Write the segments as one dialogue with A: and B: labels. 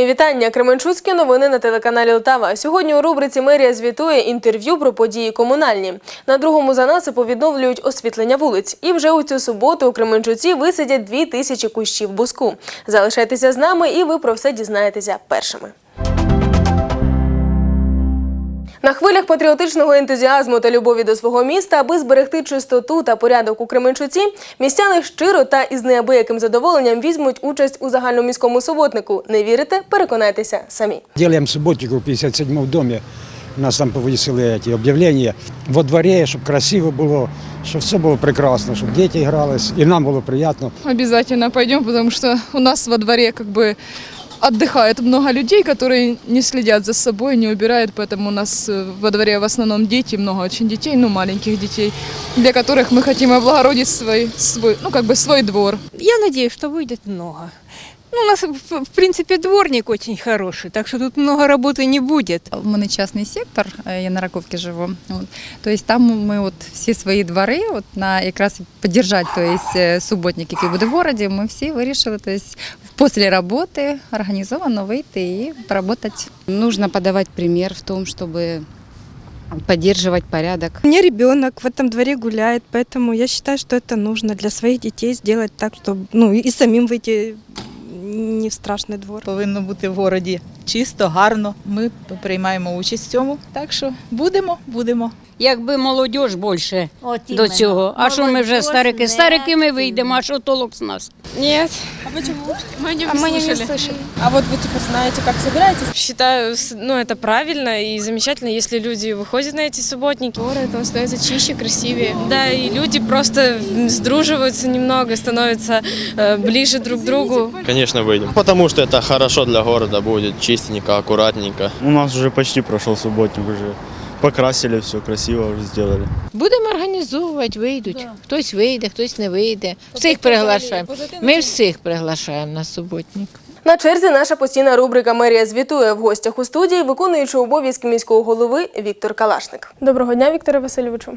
A: Мої вітання. Кременчуцькі новини на телеканалі Лтава. Сьогодні у рубриці Мерія звітує інтерв'ю про події комунальні. На другому занасипу відновлюють освітлення вулиць. І вже у цю суботу у Кременчуці висадять дві тисячі кущів буску. Залишайтеся з нами, і ви про все дізнаєтеся першими. На хвилях патріотичного ентузіазму та любові до свого міста, аби зберегти чистоту та порядок у Кременчуці, містяни щиро та із неабияким задоволенням візьмуть участь у загальноміському суботнику. Не вірите? Переконайтеся самі.
B: Делаем субботнику в 57-му доме. У нас там повісили эти об'явлення во дворі, щоб красиво було, щоб все було прекрасно, щоб діти грались, і нам було приємно.
C: Обязательно пойдем, потому что у нас во дворе как бы отдыхает много людей, которые не следят за собой, не убирают, поэтому у нас э, во дворе в основном дети, много очень детей, ну маленьких детей, для которых мы хотим облагородить свой, свой, ну как бы свой двор.
D: Я надеюсь, что выйдет много. Ну, у нас, в в принципе, дворник очень хороший, так что тут много работы не будет.
E: У мене частний сектор, е, я на Раковці живу. От. Тобто там ми от всі свої двори, от на якраз підтримати тобто, суботник, який буде в місті, ми всі вирішили тобто, після роботи організовано вийти і поработати.
F: Нужно подавать пример в том, чтобы поддерживать порядок.
G: У меня ребенок в этом дворе гуляет, поэтому я считаю, что это нужно для своих детей сделать так, чтобы ну и самим выйти не в страшный двор.
H: повинно бути в городі чисто, гарно. Ми приймаємо участь в цьому. Так що будемо, будемо.
I: Якби молодь більше
J: От
I: до
J: іменно.
I: цього. А що ми вже
J: Молодь
I: старики?
J: не
I: Старики ми вийдемо, а що толок з нас?
C: Нет. А почему? Мы не,
G: А мы не слышали.
C: А вот вы типа знаете, как собираетесь?
K: Считаю, с- ну, это правильно и замечательно, если люди выходят на эти субботники.
C: Город, он становится чище, красивее.
K: Да, и люди просто сдруживаются немного, становятся э, ближе друг к другу.
L: Конечно, выйдем. Потому что это хорошо для города будет, чистенько, аккуратненько.
M: У нас уже почти прошел субботник уже. Покрасили все, красиво вже сделали.
J: Будемо організовувати, вийдуть. Хтось вийде, хтось не вийде. Всіх приглашаємо. Ми всіх приглашаємо на суботник.
A: На черзі наша постійна рубрика Мерія звітує в гостях у студії, виконуючи обов'язки міського голови Віктор Калашник. Доброго дня, Вікторе Васильовичу.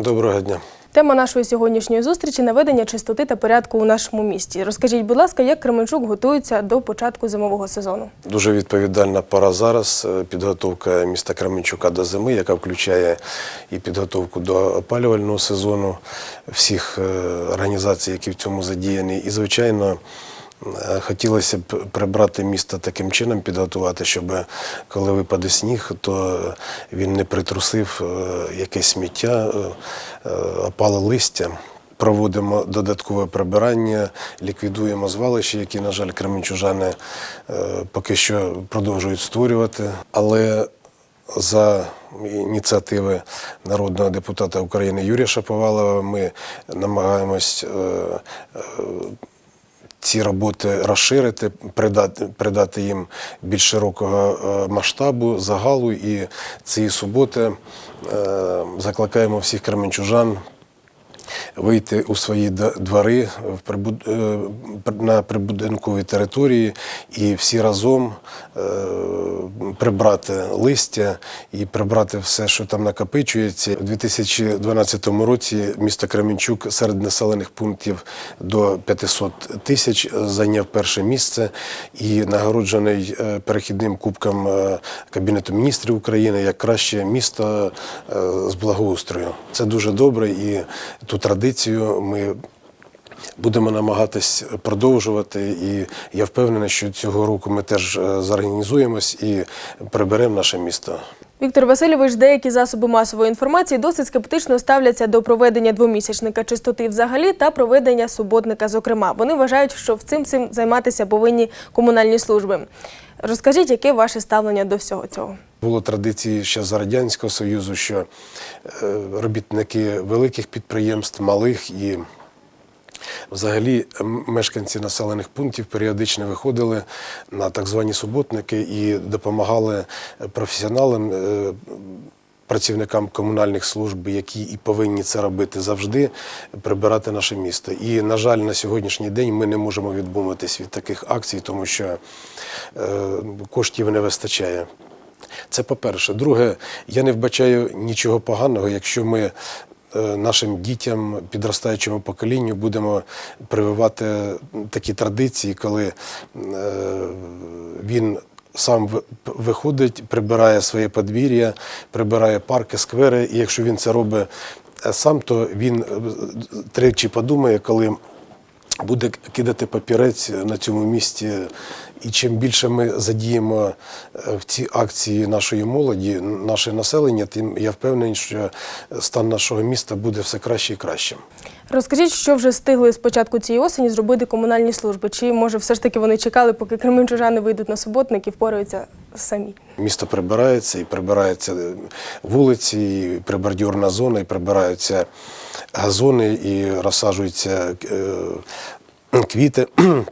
N: Доброго дня.
A: Тема нашої сьогоднішньої зустрічі наведення чистоти та порядку у нашому місті. Розкажіть, будь ласка, як Кременчук готується до початку зимового сезону?
N: Дуже відповідальна пора зараз. е, Підготовка міста Кременчука до зими, яка включає і підготовку до опалювального сезону всіх е, організацій, які в цьому задіяні. І, звичайно, хотілося б прибрати місто таким чином, підготувати, щоб коли випаде сніг, то він не притрусив е, якесь сміття, е, е, листя. Проводимо додаткове прибирання, ліквідуємо звалища, які, на жаль, кременчужани е, поки що продовжують створювати. Але за ініціативи народного депутата України Юрія Шаповалова ми намагаємось е, е, ці роботи розширити, придати, придати їм більш широкого е, масштабу, загалу. І цієї суботи е, закликаємо всіх кременчужан вийти у свої двори е, пр- на прибудинковій території і всі разом е, прибрати листя і прибрати все, що там накопичується. У 2012 році місто Кременчук серед населених пунктів до 500 тисяч зайняв перше місце і нагороджений е, перехідним кубком е, Кабінету міністрів України як краще місто е, з благоустрою. Це дуже добре і традицію ми будемо намагатись продовжувати. І я впевнений, що цього року ми теж е, зорганізуємось і приберемо наше місто.
A: Віктор Васильович, деякі засоби масової інформації досить скептично ставляться до проведення двомісячника чистоти взагалі та проведення суботника. Зокрема, вони вважають, що в цим цим займатися повинні комунальні служби. Розкажіть, яке ваше ставлення до всього цього?
N: Було традиції ще з Радянського Союзу, що е, робітники великих підприємств, малих і взагалі мешканці населених пунктів періодично виходили на так звані суботники і допомагали професіоналам. е, Працівникам комунальних служб, які і повинні це робити завжди, прибирати наше місто. І, на жаль, на сьогоднішній день ми не можемо відмовитись від таких акцій, тому що е, коштів не вистачає. Це по-перше. Друге, я не вбачаю нічого поганого, якщо ми е, нашим дітям, підростаючому поколінню будемо прививати такі традиції, коли е, він сам виходить, прибирає своє подвір'я, прибирає парки, сквери, і якщо він це робить е, сам, то він тричі подумає, коли буде кидати папірець на цьому місці. І чим більше ми задіємо е, в ці акції нашої молоді, наше населення, тим я впевнений, що стан нашого міста буде все краще і краще.
A: Розкажіть, що вже встигли з початку цієї осені зробити комунальні служби? Чи може все ж таки вони чекали, поки кременчужани вийдуть на суботник і впораються самі?
N: Місто прибирається, і прибираються вулиці, і прибордюрна зона, і прибираються газони, і розсаджуються е, квіти.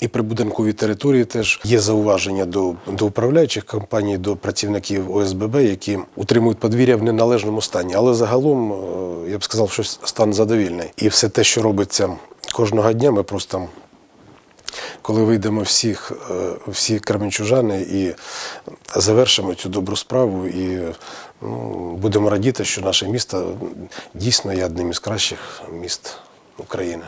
N: І прибудинкові території теж є зауваження до, до управляючих компаній, до працівників ОСББ, які утримують подвір'я в неналежному стані. Але загалом е, я б сказав, що стан задовільний. І все те, що робиться кожного дня, ми просто коли вийдемо всіх, е, всі кременчужани і завершимо цю добру справу, і ну, будемо радіти, що наше місто дійсно є одним із кращих міст України.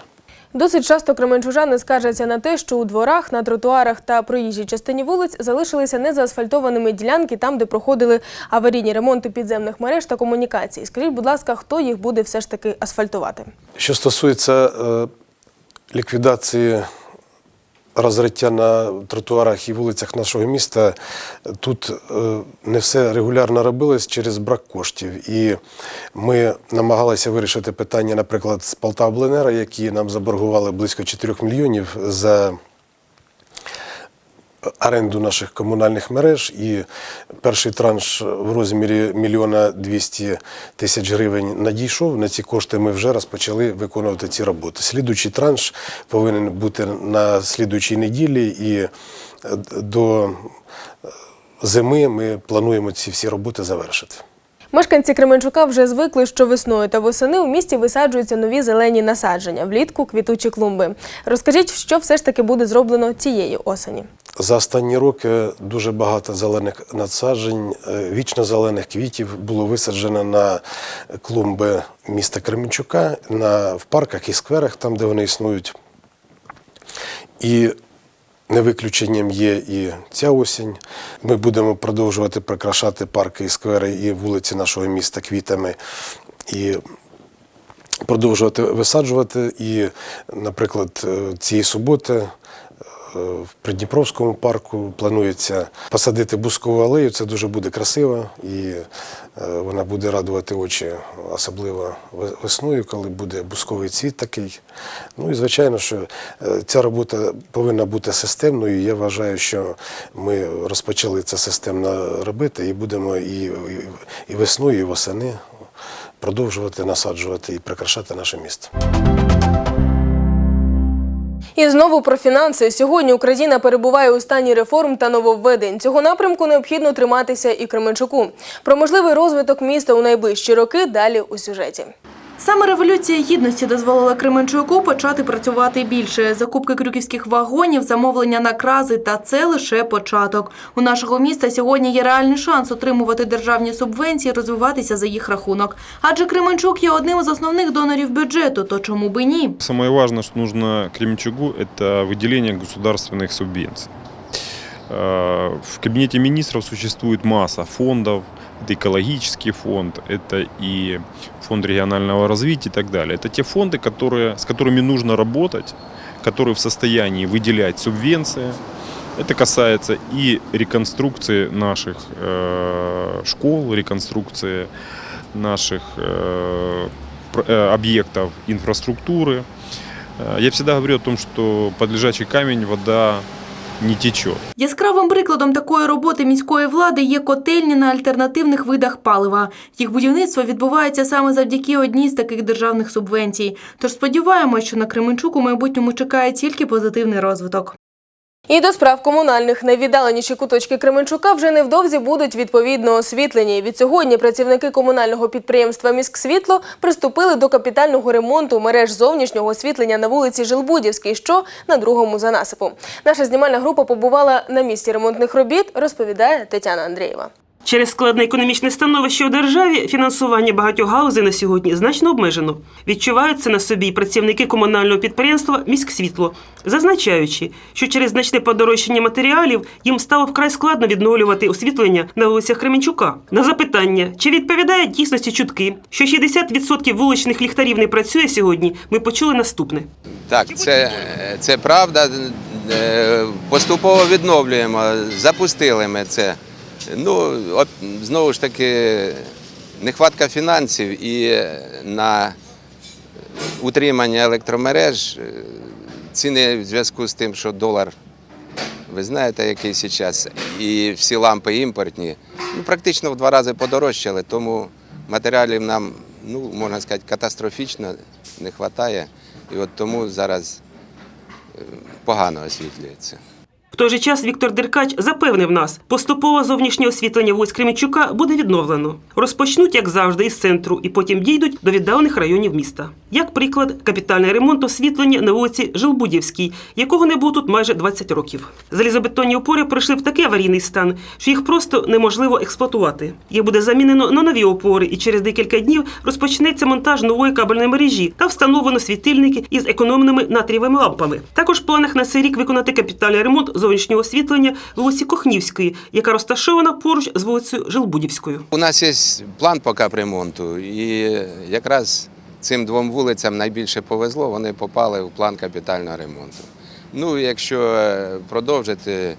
A: Досить часто кременчужани скаржаться на те, що у дворах, на тротуарах та проїжджій частині вулиць залишилися незаасфальтованими ділянки там, де проходили аварійні ремонти підземних мереж та комунікацій. Скажіть, будь ласка, хто їх буде все ж таки асфальтувати?
N: Що стосується е, ліквідації розриття на тротуарах і вулицях нашого міста, тут е, не все регулярно робилось через брак коштів. І ми намагалися вирішити питання, наприклад, з Полтавбленера, які нам заборгували близько 4 мільйонів за оренду наших комунальних мереж, і перший транш в розмірі мільйона 200 тисяч гривень надійшов. На ці кошти ми вже розпочали виконувати ці роботи. Слідуючий транш повинен бути на слідуючій неділі, і е, до зими ми плануємо ці всі роботи завершити.
A: Мешканці Кременчука вже звикли, що весною та восени у місті висаджуються нові зелені насадження, влітку квітучі клумби. Розкажіть, що все ж таки буде зроблено цієї осені.
N: За останні роки дуже багато зелених надсаджень, е, вічно зелених квітів було висаджено на клумби міста Кременчука, в парках і скверах, там, де вони існують. І не виключенням є і ця осінь. Ми будемо продовжувати прикрашати парки і сквери і вулиці нашого міста квітами. І продовжувати висаджувати. І, наприклад, е, цієї суботи в Придніпровському парку планується посадити бускову алею. Це дуже буде красиво і е, вона буде радувати очі, особливо весною, коли буде бусковий цвіт такий. Ну і звичайно, що е, ця робота повинна бути системною. Я вважаю, що ми розпочали це системно робити і будемо і, і весною, і восени продовжувати насаджувати і прикрашати наше місто.
A: І знову про фінанси. Сьогодні Україна перебуває у стані реформ та нововведень. Цього напрямку необхідно триматися і Кременчуку. Про можливий розвиток міста у найближчі роки далі у сюжеті.
O: Саме революція гідності дозволила Кременчуку почати працювати більше. Закупки крюківських вагонів, замовлення на крази та це лише початок. У нашого міста сьогодні є реальний шанс отримувати державні субвенції, розвиватися за їх рахунок. Адже Кременчук є одним з основних донорів бюджету, то чому би ні?
P: Самое важное, что нужно Кременчугу, это выделение государственных субвенций. Э, В кабинете министров существует масса фондов. Это экологический фонд, это и фонд регионального развития и так далее. Это те фонды, которые, с которыми нужно работать, которые в состоянии выделять субвенции. Это касается и реконструкции наших э, школ, реконструкции наших э, э, объектов инфраструктуры. Э, Я всегда говорю о том, что под лежачий камень вода не течет.
O: Яскравим прикладом такої роботи міської влади є котельні на альтернативних видах палива. Їх будівництво відбувається саме завдяки одній з таких державних субвенцій. Тож сподіваємось, що на Кременчук у майбутньому чекає тільки позитивний розвиток.
A: І до справ комунальних найвіддаленіші куточки Кременчука вже невдовзі будуть відповідно освітлені. Від сьогодні працівники комунального підприємства «Міськсвітло» приступили до капітального ремонту мереж зовнішнього освітлення на вулиці Жилбудівській, що на другому за насипом. Наша знімальна група побувала на місці ремонтних робіт, розповідає Тетяна Андрієва.
Q: Через складне економічне становище у державі фінансування багатьох галузей на сьогодні значно обмежено. Відчувають це на собі працівники комунального підприємства Міськсвітло, зазначаючи, що через значне подорожчання матеріалів їм стало вкрай складно відновлювати освітлення на вулицях Кременчука. На запитання, чи відповідає дійсності чутки, що 60% вуличних ліхтарів не працює сьогодні, ми почули наступне.
R: Так, це, це правда. Е, Поступово відновлюємо. Запустили ми це. Ну, знову ж таки, нехватка фінансів і на утримання електромереж е, ціни в зв'язку з тим, що долар, ви знаєте, який зараз, і всі лампи імпортні, ну, практично в два рази подорожчали, тому матеріалів нам, ну, можна сказати, катастрофічно не вистачає. І от тому зараз е, погано освітлюється.
Q: В той же час Віктор Деркач запевнив нас, поступово зовнішнє освітлення вулиць Кременчука буде відновлено. Розпочнуть, як завжди, із центру і потім дійдуть до віддалених районів міста. Як приклад, капітальний ремонт освітлення на вулиці Жилбудівській, якого не було тут майже 20 років. Залізобетонні опори прийшли в такий аварійний стан, що їх просто неможливо експлуатувати. Їх буде замінено на нові опори, і через декілька днів розпочнеться монтаж нової кабельної мережі та встановлено світильники із економними натрієвими лампами. Також в планах на цей рік виконати капітальний ремонт зовнішнього освітлення вулиці Кохнівської, яка розташована поруч з вулицею Жилбудівською.
R: У нас є план по капремонту, і якраз цим двом вулицям найбільше повезло, вони попали в план капітального ремонту. Ну, якщо е, продовжити, е,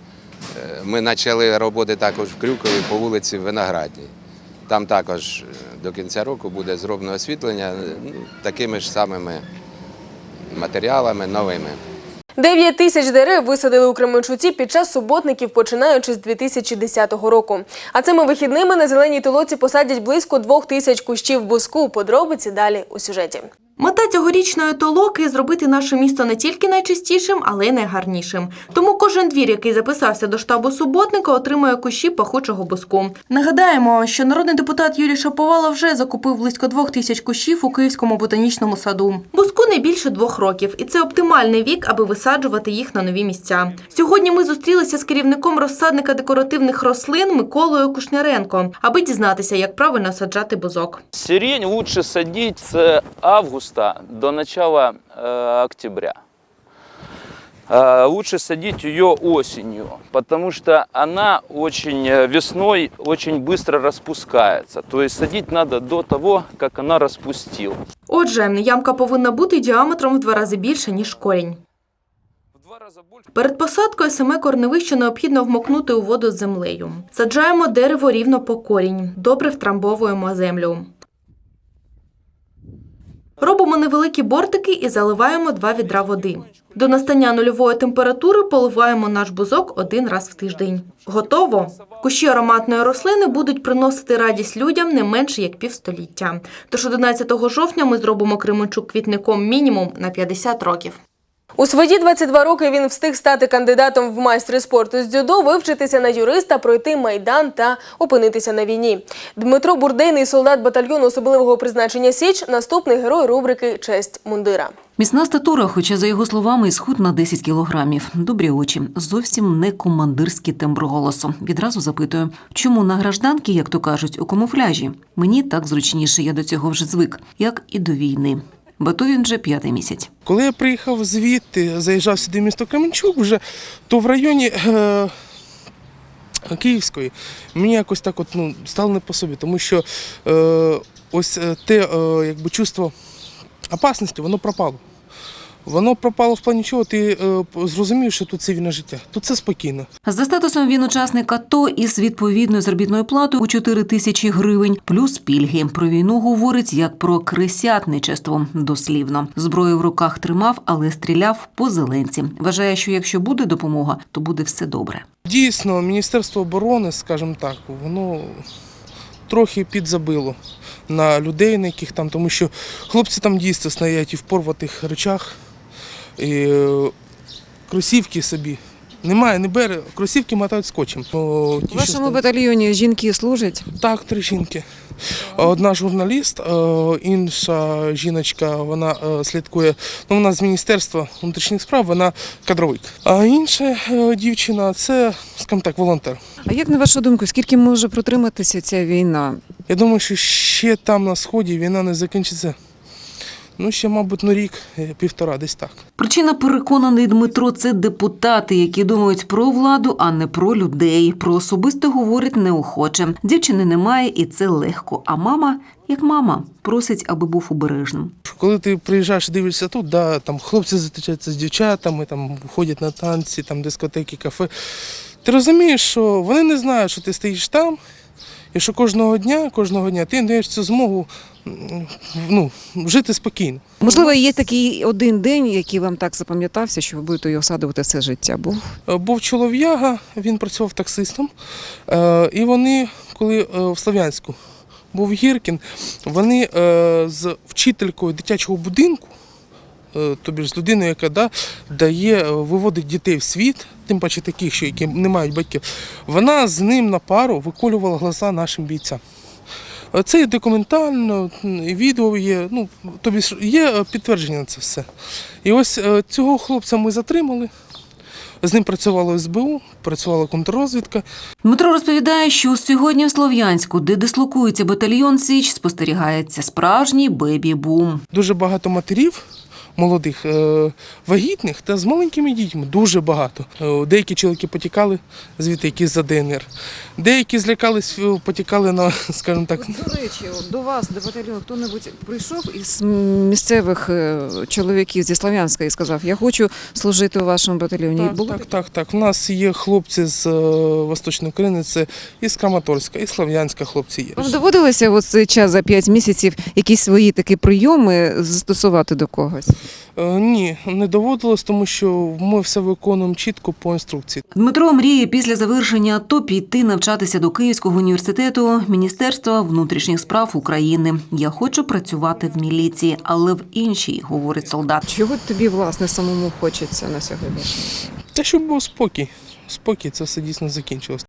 R: ми почали роботи також в Крюкові по вулиці Виноградній. Там також е, до кінця року буде зроблено освітлення ну, такими ж самими матеріалами новими.
A: 9 тисяч дерев висадили у Кременчуці під час суботників, починаючи з 2010 року. А цими вихідними на зеленій толоці посадять близько 2 тисяч кущів буску. Подробиці далі у сюжеті.
O: Мета цьогорічної толоки зробити наше місто не тільки найчистішим, але й найгарнішим. Тому кожен двір, який записався до штабу суботника, отримує кущі пахучого буску. Нагадаємо, що народний депутат Юрій Шаповалов вже закупив близько двох тисяч кущів у Київському ботанічному саду. Буску не більше двох років, і це оптимальний вік, аби висаджувати їх на нові місця. Сьогодні ми зустрілися з керівником розсадника декоративних рослин Миколою Кушняренко, аби дізнатися, як правильно саджати бузок.
S: Сирень лучше садить с августа до начала э, октября. Э, лучше садить ее осенью, потому что она очень э, весной очень быстро распускается. То есть садить надо до того, как она распустилась.
O: Отже, ямка повинна бути діаметром в два рази більше, ніж корінь. Перед посадкою саме корневище необхідно вмокнути у воду з землею. Саджаємо дерево рівно по корінь, добре втрамбовуємо землю. Робимо невеликі бортики і заливаємо два відра води. До настання нульової температури поливаємо наш бузок один раз в тиждень. Готово! Кущі ароматної рослини будуть приносити радість людям не менше як півстоліття. Тож 11 жовтня ми зробимо Кременчук квітником мінімум на 50 років.
A: У свої 22 роки він встиг стати кандидатом в майстри спорту з дзюдо, вивчитися на юриста, пройти майдан та опинитися на війні. Дмитро Бурдейний, солдат батальйону особливого призначення Січ, наступний герой рубрики Честь мундира.
T: Міцна статура, хоча за його словами, схуд на 10 кілограмів. Добрі очі, зовсім не командирський тембр голосу. Відразу запитую, чому на гражданки, як то кажуть, у камуфляжі? Мені так зручніше, я до цього вже звик, як і до війни. Бо він вже п'ятий місяць.
U: Коли я приїхав звідти, заїжджав сюди в місто Кременчук, вже, то в районі е, Київської мені якось так от, ну, стало не по собі, тому що е, ось е, те е, якби, чувство опасності, воно пропало. Воно пропало в плані чого, ти е, зрозумів, що тут цивільне життя. Тут це спокійно.
T: За статусом він учасник АТО із відповідною заробітною платою у 4 тисячі гривень, плюс пільги. Про війну говорить як про крисятничество, дослівно. Зброю в руках тримав, але стріляв по зеленці. Вважає, що якщо буде допомога, то буде все добре.
U: Дійсно, Міністерство оборони, скажімо так, воно трохи підзабило на людей, на яких там, тому що хлопці там дійсно стоять і в порватих речах, і е, кросівки собі Немає, не бере, кросівки мотають скотчем. О, ті,
V: У вашому батальйоні жінки служать?
U: Так, три жінки. Одна журналіст, е, інша жіночка, вона е, слідкує. Ну, вона з Міністерства внутрішніх справ, вона кадровик. А інша дівчина це, скажімо так, волонтер.
V: А як на вашу думку, скільки може протриматися ця війна?
U: Я думаю, що ще там на сході війна не закінчиться. Ну, ще, мабуть, ну рік, е, півтора, десь так.
T: Причина переконаний Дмитро це депутати, які думають про владу, а не про людей. Про особисте говорить неохоче. Дівчини немає, і це легко. А мама, як мама, просить, аби був обережним.
U: Коли ти приїжджаєш і дивишся тут, да, там хлопці зустрічаються з дівчатами, там ходять на танці, там дискотеки, кафе. Ти розумієш, що вони не знають, що ти стоїш там, і що кожного дня, кожного дня ти даєш цю змогу ну, жити спокійно.
V: Можливо, є такий один день, який вам так запам'ятався, що ви будете його садувати все життя. Був?
U: Е, Був чолов'яга, він працював таксистом. Е, І вони, коли е, в Слов'янську був Гіркін, вони з вчителькою дитячого будинку, тобі ж з людиною, яка да, дає, виводить дітей в світ, тим паче таких, що які не мають батьків, вона з ним на пару виколювала глаза нашим бійцям. Е, Це і документально, і відео є, ну, тобі є е, підтвердження на це все. І ось е, цього хлопця ми затримали. З ним працювало СБУ, працювала контррозвідка.
T: Дмитро розповідає, що сьогодні в Слов'янську, де дислокується батальйон Січ, спостерігається справжній бебі-бум.
U: Дуже багато матерів молодих, е, вагітних та з маленькими дітьми. Дуже багато. Е, Деякі чоловіки потікали звідти, які за ДНР. Деякі злякались, е, потікали на, скажімо так,
V: До речі, до вас, до батальйону, хто-небудь прийшов із місцевих чоловіків зі Слов'янська і сказав, я хочу служити у вашому батальйоні.
U: Так,
V: Було
U: так, так, так. У нас є хлопці з Восточної України, це і з Краматорська, і Слов'янська хлопці є.
V: Вам доводилося в цей час за 5 місяців якісь свої такі прийоми застосувати до когось?
U: Е, Ні, не доводилось, тому що ми все виконуємо чітко по інструкції.
T: Дмитро мріє після завершення АТО піти навчатися до Київського університету Міністерства внутрішніх справ України. Я хочу працювати в міліції, але в іншій, говорить солдат.
V: Чого тобі власне самому хочеться на сьогодні?
U: Та щоб був спокій. Спокій, це все дійсно закінчилось.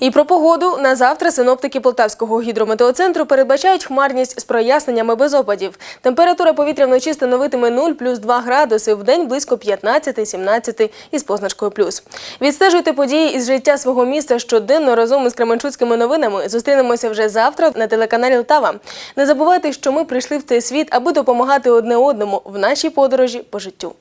A: І про погоду на завтра синоптики Полтавського гідрометеоцентру передбачають хмарність з проясненнями без опадів. Температура повітря вночі становитиме 0 плюс 2 градуси, в день близько 15-17 із позначкою плюс. Відстежуйте події із життя свого міста щоденно разом із Кременчуцькими новинами. Зустрінемося вже завтра на телеканалі Лтава. Не забувайте, що ми прийшли в цей світ, аби допомагати одне одному в нашій подорожі по життю.